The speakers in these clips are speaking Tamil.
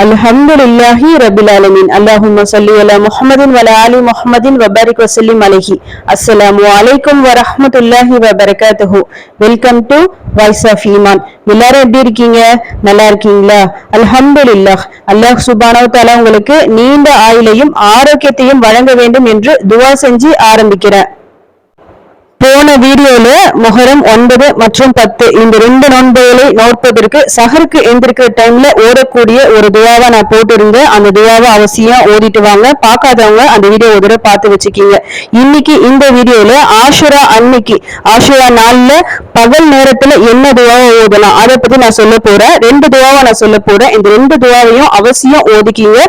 الحمد لله رب العالمين اللهم صل على محمد وعلى ال محمد وبارك وسلم عليه السلام عليكم ورحمة الله وبركاته வெல்கம் டு வாய்ஸ் ஆஃப் ஈமான் எல்லாரும் எப்படி இருக்கீங்க நல்லா இருக்கீங்களா அல்ஹம்துலில்லாஹ் அல்லாஹ் சுபானவ தாலா உங்களுக்கு நீண்ட ஆயுளையும் ஆரோக்கியத்தையும் வழங்க வேண்டும் என்று துவா செஞ்சு ஆரம்பிக்கிறேன் போன வீடியோல முகரம் ஒன்பது மற்றும் பத்து இந்த ரெண்டு நோன்புகளை நோற்பதற்கு சஹருக்கு எந்திருக்கிற டைம்ல ஓடக்கூடிய ஒரு துவாவை நான் போட்டிருந்தேன். அந்த துவாவை அவசியம் ஓடிட்டு வாங்க. பார்க்காதவங்க அந்த வீடியோ ஒரு தடவை பார்த்து வச்சுக்கீங்க. இன்னைக்கு இந்த வீடியோல ஆஷுரா அன்னைக்கு ஆஷுரா நாள்ல பகல் நேரத்துல என்ன துவாவை ஓதலாம்? அதை பத்தி நான் சொல்ல போறேன். ரெண்டு துவாவை நான் சொல்ல போறேன். இந்த ரெண்டு துவாவையும் அவசியம் ஓதிக்கீங்க.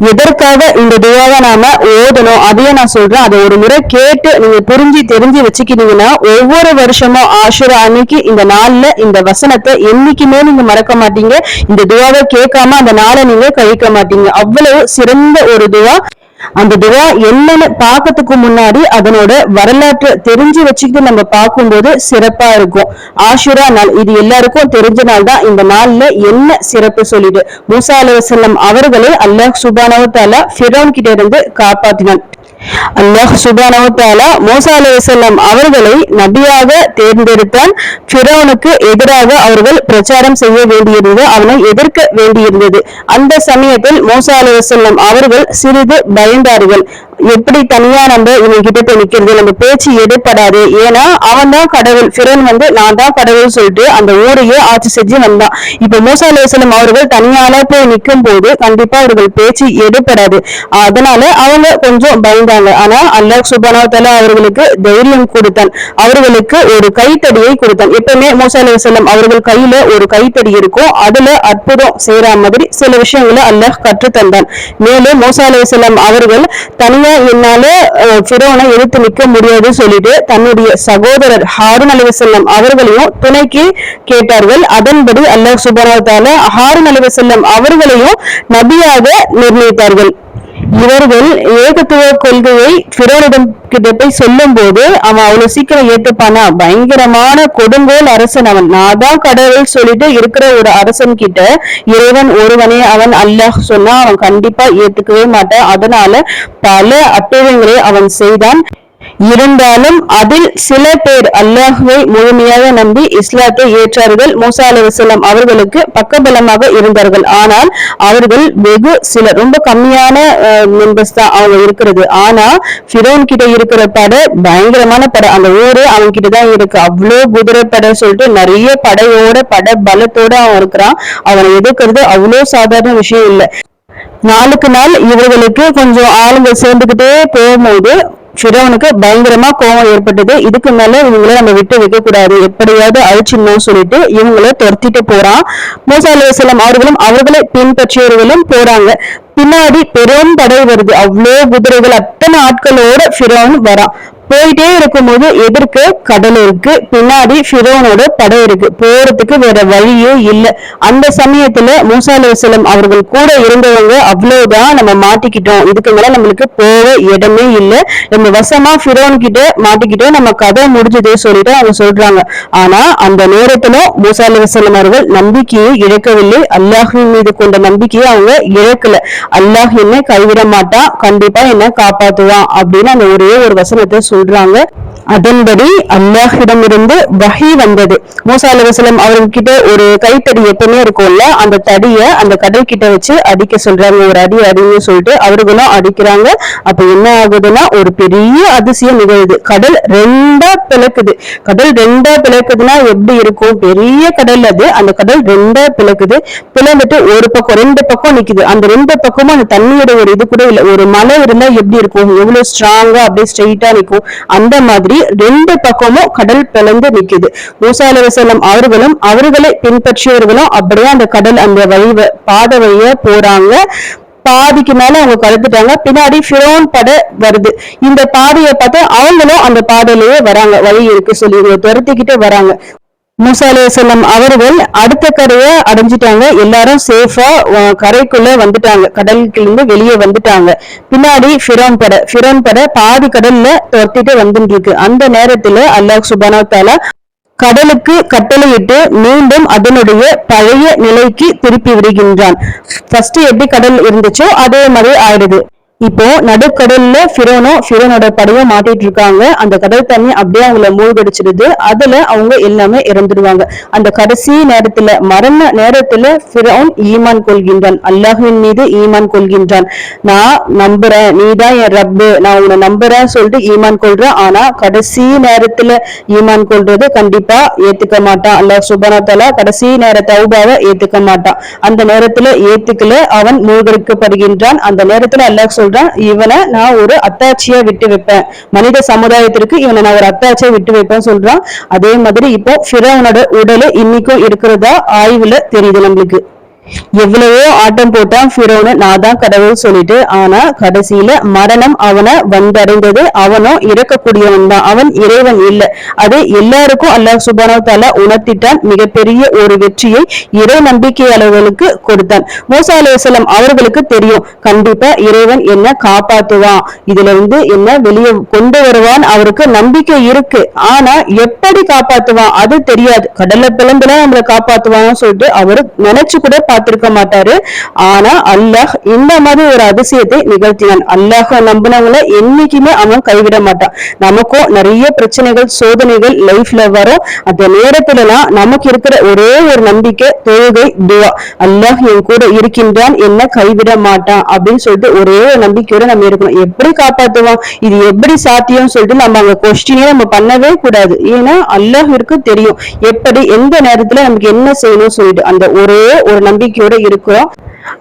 எதற்காக இந்த துவாவை நாம ஓதணும்? அதையும் நான் சொல்றேன். அதை ஒரு முறை கேட்டு நீங்க புரிஞ்சு தெரிஞ்சு வச்சுக்கிட்டீங்கன்னா ஒவ்வொரு வருஷமும் ஆஷுரா அன்னைக்கு இந்த நாள்ல இந்த வசனத்தை என்னைக்குமே நீங்க மறக்க மாட்டீங்க. இந்த துவாவை கேட்காம அந்த நாளை நீங்க கழிக்க மாட்டீங்க. அவ்வளவு சிறந்த ஒரு துவா. அந்த துவா என்னன்னு பார்க்கறதுக்கு முன்னாடி அதனோட வரலாற்றை தெரிஞ்சு வச்சுக்கிட்டு நம்ம பார்க்கும்போது சிறப்பா இருக்கும். ஆஷுரா நாள் இது எல்லாருக்கும் தெரிஞ்ச நாள் தான். இந்த நாள்ல என்ன சிறப்பு சொல்லிட்டு. மூசா அலுவலம் அவர்களை அல்லாஹ் சுபானவ தாலா ஃபிரோன் கிட்ட இருந்து காப்பாத்தினான். அல்லாஹ் சுபானவ மோசா மூசா அலுவலம் அவர்களை நபியாக தேர்ந்தெடுத்தான். ஃபிரோனுக்கு எதிராக அவர்கள் பிரச்சாரம் செய்ய வேண்டியிருந்தது அவனை எதிர்க்க வேண்டியிருந்தது. அந்த சமயத்தில் மூசா அலுவலம் அவர்கள் சிறிது பயந்தார்கள். எப்படி தனியா நம்ம இவங்க கிட்ட போய் நிக்கிறது? நம்ம பேச்சு எடுப்படாது ஏன்னா அவன் தான் கடவுள். ஃபிரோன் வந்து நான் தான் கடவுள் சொல்லிட்டு அந்த ஊரையே ஆட்சி செஞ்சு வந்தான். இப்ப மூசா அலுவலம் அவர்கள் தனியால போய் நிற்கும் போது கண்டிப்பா அவர்கள் பேச்சு எடுப்படாது அதனால அவங்க கொஞ்சம் பயந்தாங்க. ஆனா அல்லாஹ் சுபானா அவர்களுக்கு தைரியம் கொடுத்தான். அவர்களுக்கு ஒரு கைத்தடியை கொடுத்தான். எப்பவுமே மூசா செல்லம் அவர்கள் கையில ஒரு கைத்தடி இருக்கும். அதுல அற்புதம் செய்யற மாதிரி சில விஷயங்களை அல்லாஹ் கற்றுத் தந்தான் மேலும் மூசா செல்லம் அவர்கள் தனியா என்னால அஹ், எடுத்து நிக்க நிற்க சொல்லிட்டு தன்னுடைய சகோதரர் ஹாரூன் அலுவலம் அவர்களையும் துணைக்கு கேட்டார்கள். அதன்படி அல்லாஹ் சுபானா தாலா ஹாரூன் அலுவலம் அவர்களையும் நபியாக நிர்ணயித்தார்கள். இவர்கள் ஏகத்துவ கொள்கையை பிறரிடம் கிட்ட போய் சொல்லும் போது அவன் அவ்வளவு சீக்கிரம் ஏத்துப்பானா? பயங்கரமான கொடுங்கோல் அரசன் அவன். நான் தான் கடவுள் சொல்லிட்டு இருக்கிற ஒரு அரசன் கிட்ட இறைவன் ஒருவனே அவன் அல்லாஹ் சொன்னா அவன் கண்டிப்பா ஏத்துக்கவே மாட்டான். அதனால பல அட்டூழியங்களை அவன் செய்தான். இருந்தாலும் அதில் சில பேர் அல்லாஹுவை முழுமையாக நம்பி இஸ்லாத்தை ஏற்றார்கள். மூசா அலுவலம் அவர்களுக்கு பக்கபலமாக இருந்தார்கள். ஆனால் அவர்கள் வெகு சில ரொம்ப கம்மியான மெம்பர்ஸ் தான் அவங்க இருக்கிறது. ஆனா ஃபிரோன் கிட்ட இருக்கிற படை பயங்கரமான படை. அந்த ஊரு அவங்க கிட்ட தான் இருக்கு. அவ்வளோ குதிரை படை சொல்லிட்டு நிறைய படையோட படை பலத்தோட அவன் இருக்கிறான். அவனை எதிர்க்கிறது அவ்வளோ சாதாரண விஷயம் இல்லை. நாளுக்கு நாள் இவர்களுக்கு கொஞ்சம் ஆளுங்க சேர்ந்துக்கிட்டே போகும்போது ஃபிரௌனுக்கு பயங்கரமா கோபம் ஏற்பட்டது. இதுக்கு மேல இவங்கள நம்ம விட்டு வைக்க கூடாது எப்படியாவது அழிச்சிடணும்னு சொல்லிட்டு இவங்கள துரத்திட்டு போறான். மூசா அலுவலம் அவர்களும் அவர்களை பின்பற்றியவர்களும் போறாங்க. பின்னாடி பெரும் படை வருது. அவ்வளோ குதிரைகள் அத்தனை ஆட்களோட ஃபிரோன் வரான். போயிட்டே இருக்கும்போது எதிர்க்க கடல் இருக்கு பின்னாடி ஃபிரோனோட படை இருக்கு. போறதுக்கு வேற வழியே இல்லை. அந்த சமயத்துல மூசா அலுவலம் அவர்கள் கூட இருந்தவங்க அவ்வளவுதான் நம்ம மாட்டிக்கிட்டோம். இதுக்கு மேல நம்மளுக்கு போக இடமே இல்லை. நம்ம வசமா ஃபிரோன் கிட்ட மாட்டிக்கிட்டோம். நம்ம கதை முடிஞ்சதே சொல்லிட்டு அவங்க சொல்றாங்க. ஆனா அந்த நேரத்துல மூசா அலுவலம் அவர்கள் நம்பிக்கையை இழக்கவில்லை. அல்லாஹின் மீது கொண்ட நம்பிக்கையை அவங்க இழக்கல. அல்லாஹ் என்ன கைவிட மாட்டான் கண்டிப்பா என்ன காப்பாத்துவான் அப்படின்னு அந்த ஒரே ஒரு வசனத்தை சொல்றாங்க. அதன்படி அல்லாஹிடமிருந்து வகி வந்தது. மூசா அலுவலம் அவர்கிட்ட ஒரு கைத்தடி எப்பவுமே இருக்கும்ல அந்த தடிய அந்த கடல் கிட்ட வச்சு அடிக்க சொல்றாங்க. ஒரு அடி அடின்னு சொல்லிட்டு அவர்களும் அடிக்கிறாங்க. அப்ப என்ன ஆகுதுன்னா ஒரு பெரிய அதிசயம் நிகழுது. கடல் ரெண்டா பிளக்குது. கடல் ரெண்டா பிளக்குதுன்னா எப்படி இருக்கும்? பெரிய கடல் அது. அந்த கடல் ரெண்டா பிளக்குது. பிளந்துட்டு ஒரு பக்கம் ரெண்டு பக்கம் நிக்குது. அந்த ரெண்டு பக்கமும் அந்த தண்ணியோட ஒரு இது கூட இல்ல. ஒரு மலை இருந்தா எப்படி இருக்கும்? எவ்வளவு ஸ்ட்ராங்கா அப்படியே ஸ்ட்ரெயிட்டா நிற்கும் அந்த மாதிரி ரெண்டு பக்கமும் கடல் பிளந்து நிக்குது. மூசா அலுவலம் அவர்களும் அவர்களை பின்பற்றியவர்களும் அப்படியே அந்த கடல் அந்த வழி வ- பாதை வழியா போறாங்க. பாதிக்கு மேல அவங்க கருத்துட்டாங்க பின்னாடி ஃபிரோன் படை வருது. இந்த பாதையை பார்த்து அவங்களும் அந்த பாதையிலேயே வராங்க. வழி இருக்கு சொல்லி இவங்க துரத்திக்கிட்டு வராங்க. மூசா அலைஹிஸ்ஸலாம் அவர்கள் அடுத்த கரையை அடைஞ்சிட்டாங்க. எல்லாரும் சேஃபா கரைக்குள்ள வந்துட்டாங்க. கடலுக்குள்ள வெளியே வந்துட்டாங்க. பின்னாடி ஃபிரோன் படை ஃபிரோன் படை பாதி கடல்ல துரத்திட்டு வந்துட்டு இருக்கு அந்த நேரத்துல அல்லாஹ் சுபானா தாலா கடலுக்கு கட்டளையிட்டு மீண்டும் அதனுடைய பழைய நிலைக்கு திருப்பி விடுகின்றான். ஃபர்ஸ்ட் எப்படி கடல் இருந்துச்சோ அதே மாதிரி ஆயிடுது. இப்போ நடுக்கடல்ல ஃபிரோனோ ஃபிரோனோட படையும் மாட்டிட்டு இருக்காங்க அந்த கடல் தண்ணி அப்படியே அவங்கள மூழ்கடிச்சிடுது. அதுல அவங்க எல்லாமே இறந்துடுவாங்க. அந்த கடைசி நேரத்துல மரண நேரத்துல ஃபிரோன் ஈமான் கொள்கின்றான். அல்லாஹின் மீது ஈமான் கொள்கின்றான். நான் நம்புறேன். நீதான் என் ரப்பு. நான் உன்னை நம்புறேன் சொல்லிட்டு ஈமான் கொள்றேன். ஆனா கடைசி நேரத்துல ஈமான் கொள்றது கண்டிப்பா ஏத்துக்க மாட்டான். அல்லாஹ் சுபனத்தால கடைசி நேர தௌபாவை ஏத்துக்க மாட்டான். அந்த நேரத்துல ஏத்துக்கல. அவன் மூழ்கடிக்கப்படுகின்றான். அந்த நேரத்துல அல்லாஹ் சொல்றான் இவனை நான் ஒரு அத்தாட்சியா விட்டு வைப்பேன். மனித சமுதாயத்திற்கு இவனை நான் ஒரு அத்தாட்சியா விட்டு வைப்பேன் சொல்றான். அதே மாதிரி இப்போ ஃபிரோனோட உடலு இன்னைக்கும் இருக்கிறதா? ஆய்வுல தெரியுது நம்மளுக்கு. எவ்வளவோ ஆட்டம் போட்டான் ஃபிரோனு நான் தான் கடவுள் சொல்லிட்டு ஆனா கடைசியில மரணம் அவனை வந்தடைந்தது. அவனும் இறக்கக்கூடியவன் தான் அவன் இறைவன் இல்லை. அது எல்லாருக்கும் அல்லாஹ் சுபானோ தாலா உணர்த்திட்டான். மிகப்பெரிய ஒரு வெற்றியை இறை நம்பிக்கையாளர்களுக்கு கொடுத்தான். மூசா அலையம் அவர்களுக்கு தெரியும் கண்டிப்பா இறைவன் என்ன காப்பாத்துவான். இதுல இருந்து என்ன வெளியே கொண்டு வருவான் அவருக்கு நம்பிக்கை இருக்கு. ஆனா எப்படி காப்பாத்துவான்? அது தெரியாது. கடல்ல பிளந்துல நம்மளை காப்பாத்துவான்னு சொல்லிட்டு அவரு நினைச்சு கூட பார்த்திருக்க மாட்டாரு. ஆனா அல்லாஹ் இந்த மாதிரி ஒரு அதிசயத்தை நிகழ்த்தினான். அல்லாஹ் நம்பினவங்கள என்னைக்குமே அவன் கைவிட மாட்டான். நமக்கும் நிறைய பிரச்சனைகள் சோதனைகள் லைஃப்ல வரும். அந்த நேரத்துலலாம் நமக்கு இருக்கிற ஒரே ஒரு நம்பிக்கை தொழுகை துவா அல்லாஹ் என் கூட இருக்கின்றான் என்ன கைவிட மாட்டான் அப்படின்னு சொல்லிட்டு ஒரே ஒரு நம்பிக்கையோட நம்ம இருக்கணும். எப்படி காப்பாத்துவோம் இது எப்படி சாத்தியம் சொல்லிட்டு நம்ம அங்க கொஸ்டினே நம்ம பண்ணவே கூடாது. ஏன்னா அல்லாஹிற்கு தெரியும். எப்படி எந்த நேரத்துல நமக்கு என்ன செய்யணும் சொல்லிட்டு. அந்த ஒரே ஒரு நம்பிக்கை நம்பிக்கையோட இருக்கிறோம்.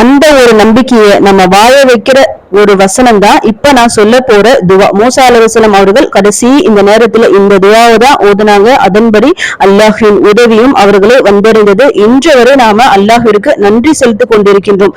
அந்த ஒரு நம்பிக்கையை நம்ம வாழ வைக்கிற ஒரு வசனம் தான் இப்ப நான் சொல்ல போற துவா. மூசா அலுவலம் அவர்கள் கடைசி இந்த நேரத்துல இந்த துவாவை தான் ஓதுனாங்க. அதன்படி அல்லாஹின் உதவியும் அவர்களை வந்தடைந்தது. இன்று வரை நாம அல்லாஹிற்கு நன்றி செலுத்திக் கொண்டிருக்கின்றோம்.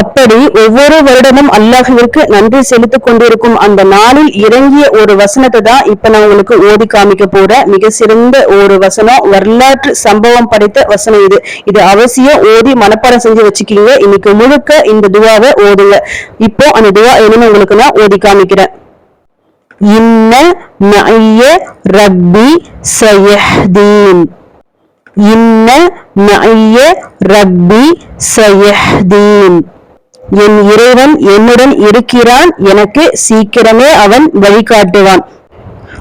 அப்படி ஒவ்வொரு வருடமும் அல்லாஹுவிற்கு நன்றி செலுத்திக் கொண்டிருக்கும் அந்த நாளில் இறங்கிய ஒரு வசனத்தை தான் இப்ப நான் உங்களுக்கு ஓதி காமிக்க போற மிக சிறந்த ஒரு வசனம் வரலாற்று சம்பவம் படைத்த வசனம் இது. இது அவசியம் ஓதி மனப்பாடம் செஞ்சு வச்சுக்கீங்க. இன்னைக்கு முழுக்க இந்த துவாவை ஓதுங்க. இப்போ அந்த துவா என்னன்னு உங்களுக்கு நான் ஓதி காமிக்கிறேன். இன்ன ரப்பி சயஹ்தீன். இன்ன மஐய ரப்பி சயஹ்தீன். என் இறைவன் என்னுடன் இருக்கிறான். எனக்கு சீக்கிரமே அவன் வழிகாட்டுவான்.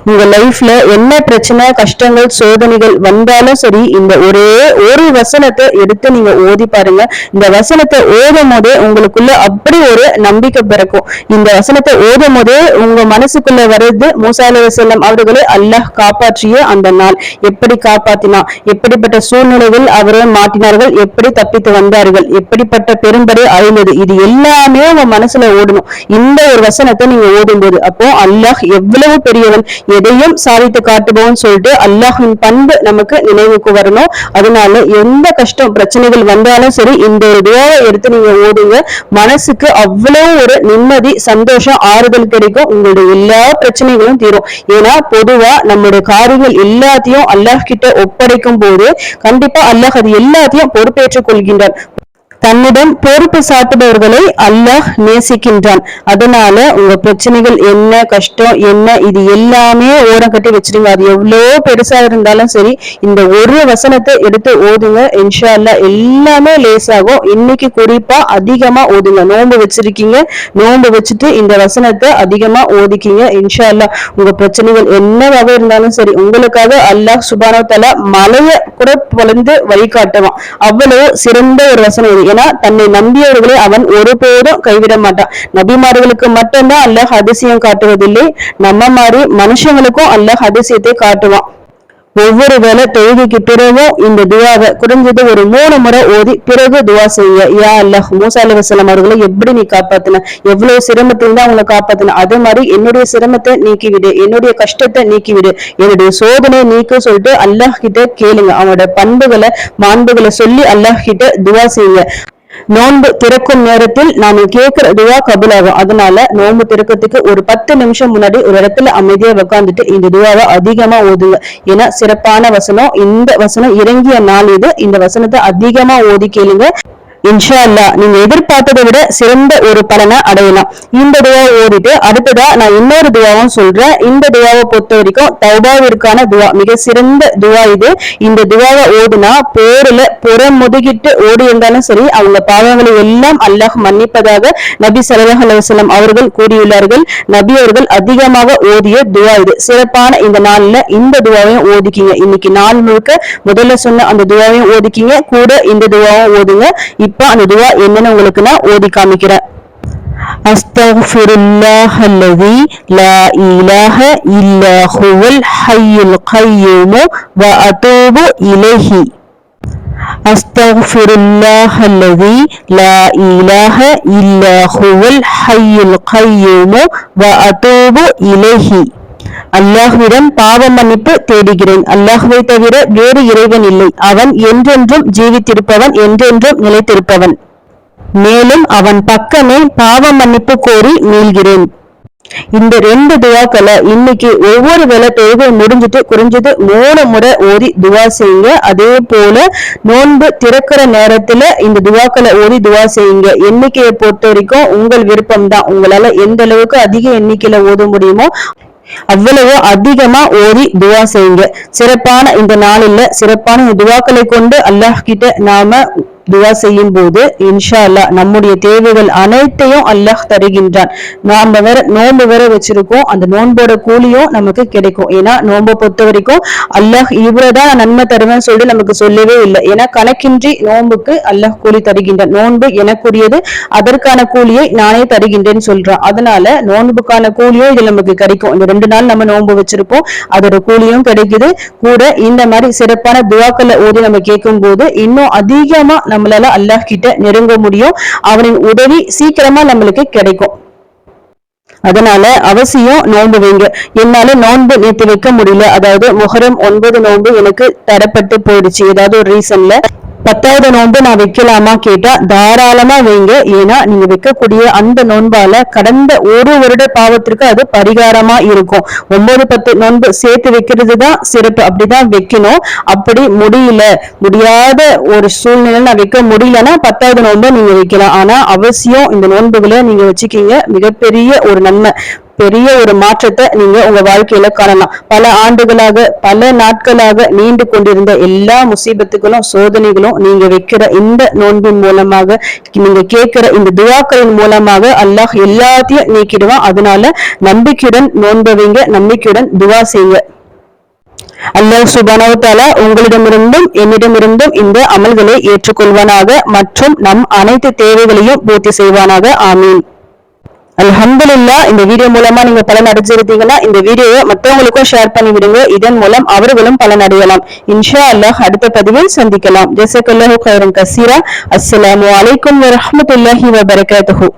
உங்க லைஃப்ல என்ன பிரச்சனை கஷ்டங்கள் சோதனைகள் வந்தாலும் சரி இந்த ஒரே ஒரு வசனத்தை எடுத்து நீங்க ஓதி பாருங்க. இந்த வசனத்தை ஓதும் போதே உங்களுக்குள்ள அப்படி ஒரு நம்பிக்கை பிறக்கும். இந்த வசனத்தை ஓதும் போதே உங்க மனசுக்குள்ள வருது மூசா செல்லம் அவர்களை அல்லாஹ் காப்பாற்றிய அந்த நாள். எப்படி காப்பாத்தினா எப்படிப்பட்ட சூழ்நிலைகள் அவரை மாட்டினார்கள் எப்படி தப்பித்து வந்தார்கள் எப்படிப்பட்ட பெரும்படை அழிந்தது இது எல்லாமே உங்க மனசுல ஓடணும். இந்த ஒரு வசனத்தை நீங்க ஓதும்போது அப்போ அல்லாஹ் எவ்வளவு பெரியவன் எதையும் சாதித்து காட்டுவோம்னு சொல்லிட்டு அல்லாஹின் பண்பு நமக்கு நினைவுக்கு வரணும். அதனால எந்த கஷ்டம் பிரச்சனைகள் வந்தாலும் சரி இந்த ஒரு துவாவை எடுத்து நீங்க ஓடுங்க. மனசுக்கு அவ்வளவு ஒரு நிம்மதி சந்தோஷம் ஆறுதல் கிடைக்கும். உங்களுடைய எல்லா பிரச்சனைகளும் தீரும். ஏன்னா பொதுவா நம்மளுடைய காரியங்கள் எல்லாத்தையும் அல்லாஹ் கிட்ட ஒப்படைக்கும் போது கண்டிப்பா அல்லாஹ் அது எல்லாத்தையும் பொறுப்பேற்றுக் கொள்கின்றான். தன்னிடம் பொறுப்பு சாட்டுபவர்களை அல்லாஹ் நேசிக்கின்றான். அதனால உங்க பிரச்சனைகள் என்ன கஷ்டம் என்ன இது எல்லாமே ஓரம் கட்டி வச்சிருங்க. அது எவ்வளோ பெருசா இருந்தாலும் சரி இந்த ஒரு வசனத்தை எடுத்து ஓதுங்க. இன்ஷா அல்லா எல்லாமே லேசாகும். இன்னைக்கு குறிப்பா அதிகமா ஓதுங்க. நோன்பு வச்சிருக்கீங்க நோன்பு வச்சுட்டு இந்த வசனத்தை அதிகமா ஓதிக்கிங்க. இன்ஷா அல்லா உங்க பிரச்சனைகள் என்னவாக இருந்தாலும் சரி உங்களுக்காக அல்லாஹ் சுபானோ தலா மலைய கூட பொழுந்து வழிகாட்டுவான். அவ்வளவு சிறந்த ஒரு வசனம் இது. ஏன்னா தன்னை நம்பியவர்களை அவன் ஒருபோதும் கைவிட மாட்டான். நபிமார்களுக்கு மட்டும்தான் அல்லாஹ் அதிசயம் காட்டுவதில்லை. நம்ம மாதிரி மனுஷங்களுக்கும் அல்லாஹ் அதிசயத்தை காட்டுவான். ஒவ்வொரு வேளை தொழுகைக்கு பிறகும் இந்த துவாவை குறைஞ்சது ஒரு மூணு முறை ஓதி பிறகு துவா செய்ய. யா அல்லாஹ் மூசா அலி வசலம் அவர்களை எப்படி நீ காப்பாத்தின? எவ்வளவு சிரமத்தில் தான் அவங்களை காப்பாத்தின? அதே மாதிரி என்னுடைய சிரமத்தை நீக்கிவிடு. என்னுடைய கஷ்டத்தை நீக்கிவிடு. என்னுடைய சோதனை நீக்க சொல்லிட்டு அல்லாஹ் கிட்ட கேளுங்க. அவனோட பண்புகளை மாண்புகளை சொல்லி அல்லாஹ் கிட்ட துவா செய்யுங்க. நோன்பு திறக்கும் நேரத்தில் நாம கேட்கிற துவா கபுலாகும். அதனால நோன்பு திறக்கிறதுக்கு ஒரு பத்து நிமிஷம் முன்னாடி ஒரு இடத்துல அமைதியா உட்காந்துட்டு இந்த துவாவை அதிகமா ஓதுங்க. ஏன்னா சிறப்பான வசனம். இந்த வசனம் இறங்கிய நாள் இது. இந்த வசனத்தை அதிகமா ஓதி கேளுங்க. இன்ஷா அல்லா நீங்க எதிர்பார்த்ததை விட சிறந்த ஒரு பலனை அடையலாம். இந்த துவா ஓடிட்டு அடுத்ததா நான் இன்னொரு துவாவும் சொல்றேன். இந்த துவாவை பொறுத்த வரைக்கும் தௌபாவிற்கான துவா மிக சிறந்த துவா இது. இந்த துவாவை ஓடுனா போர்ல புறம் முதுகிட்டு ஓடி இருந்தாலும் சரி அவங்க பாவங்களை எல்லாம் அல்லாஹ் மன்னிப்பதாக நபி சல்லாஹ் அலுவலம் அவர்கள் கூறியுள்ளார்கள். நபி அவர்கள் அதிகமாக ஓதிய துவா இது. சிறப்பான இந்த நாள்ல இந்த துவாவையும் ஓதிக்கிங்க. இன்னைக்கு நாள் முழுக்க முதல்ல சொன்ன அந்த துவாவையும் ஓதிக்கிங்க. கூட இந்த துவாவும் ஓதுங்க. இப்ப அந்த துவா என்னன்னு உங்களுக்கு நான் ஓதி காமிக்கிறேன் أستغفر الله الذي لا إله إلا هو الحي القيوم وأتوب إليه أستغفر الله الذي لا إله إلا هو الحي القيوم وأتوب إليه அல்லாஹ்விடம் பாவ மன்னிப்பு தேடுகிறேன். அல்லாஹுவை தவிர வேறு இறைவன் இல்லை. அவன் என்றென்றும் ஜீவித்திருப்பவன் என்றென்றும் நிலைத்திருப்பவன். மேலும் அவன் பக்கமே பாவ மன்னிப்பு கோரி மீள்கிறேன். இந்த ரெண்டு துவாக்களை இன்னைக்கு ஒவ்வொரு வேலை தொழுகை முடிஞ்சிட்டு குறைஞ்சது மூணு முறை ஓதி துவா செய்யுங்க. அதே போல நோன்பு திறக்கிற நேரத்துல இந்த துவாக்களை ஓதி துவா செய்யுங்க. எண்ணிக்கையை பொறுத்த வரைக்கும் உங்கள் விருப்பம் தான் உங்களால எந்த அளவுக்கு அதிக எண்ணிக்கையில ஓத முடியுமோ அவ்வளவு அதிகமா ஓதி துவா செய்யுங்க. சிறப்பான இந்த நாளில் சிறப்பான துவாக்களை கொண்டு அல்லாஹ் கிட்ட நாம துவா செய்யும் போது இன்ஷா அல்லா நம்முடைய தேவைகள் அனைத்தையும் அல்லாஹ் தருகின்றான். நாம வேற நோன்பு வேற வச்சிருக்கோம். அந்த நோன்போட கூலியும் நமக்கு கிடைக்கும். ஏன்னா நோன்பை பொறுத்த வரைக்கும் அல்லாஹ் இவ்வளவுதான் நன்மை தருவேன் சொல்லி நமக்கு சொல்லவே இல்லை. ஏன்னா கணக்கின்றி நோன்புக்கு அல்லாஹ் கூலி தருகின்றான். நோன்பு எனக்குரியது அதற்கான கூலியை நானே தருகின்றேன்னு சொல்றான். அதனால நோன்புக்கான கூலியும் இது நமக்கு கிடைக்கும். இந்த ரெண்டு நாள் நம்ம நோன்பு வச்சிருப்போம். அதோட கூலியும் கிடைக்குது. கூட இந்த மாதிரி சிறப்பான துவாக்களை ஓதி நம்ம கேட்கும் போது இன்னும் அதிகமா நம்மளால அல்லாஹ் கிட்ட நெருங்க முடியும். அவனின் உதவி சீக்கிரமா நம்மளுக்கு கிடைக்கும். அதனால அவசியம் நோன்பு வைங்க. என்னால நோன்பு நேற்று வைக்க முடியல. அதாவது முகரம் ஒன்பது நோன்பு எனக்கு தரப்பட்டு போயிடுச்சு. ஏதாவது ஒரு ரீசன்ல பத்தாவது நோன்பு நான் வைக்கலாமா கேட்டா தாராளமா வைங்க. ஏன்னா நீங்க வைக்கக்கூடிய அந்த நோன்பால கடந்த ஒரு வருட பாவத்திற்கு அது பரிகாரமா இருக்கும். ஒன்பது பத்து நோன்பு சேர்த்து வைக்கிறது தான் சிறப்பு. அப்படிதான் வைக்கணும். அப்படி முடியல. முடியாத ஒரு சூழ்நிலை நான் வைக்க முடியலன்னா பத்தாவது நோன்பு நீங்க வைக்கலாம். ஆனா அவசியம் இந்த நோன்புகளை நீங்க வச்சுக்கீங்க. மிகப்பெரிய ஒரு நன்மை. பெரிய ஒரு மாற்றத்தை நீங்க உங்க வாழ்க்கையில காணலாம். பல ஆண்டுகளாக பல நாட்களாக நீண்டு கொண்டிருந்த எல்லா முசீபத்துகளும் சோதனைகளும் நீங்க வைக்கிற இந்த நோன்பின் மூலமாக நீங்க கேட்கிற இந்த துவாக்களின் மூலமாக அல்லாஹ் எல்லாத்தையும் நீக்கிடுவான். அதனால நம்பிக்கையுடன் நோன்பவீங்க நம்பிக்கையுடன் துவா செய்யுங்க அல்லாஹ் சுபானவத்தால உங்களிடமிருந்தும் என்னிடமிருந்தும் இந்த அமல்களை ஏற்றுக்கொள்வானாக மற்றும் நம் அனைத்து தேவைகளையும் பூர்த்தி செய்வானாக. ஆமீன். அல்ஹம்துலில்லா இந்த வீடியோ மூலமா நீங்க பலன் அடைஞ்சிருந்தீங்கன்னா இந்த வீடியோவை மற்றவங்களுக்கும் ஷேர் பண்ணி விடுங்க இதன் மூலம் அவர்களும் பலன் அடையலாம். இன்ஷா அல்லாஹ் அடுத்த பதிவில் சந்திக்கலாம். ஜெசக்கல்லாஹு கைரன் கசீரா. அஸ்ஸலாமு அலைக்கும் வரமத்துல்லாஹி வபரகாத்துஹு.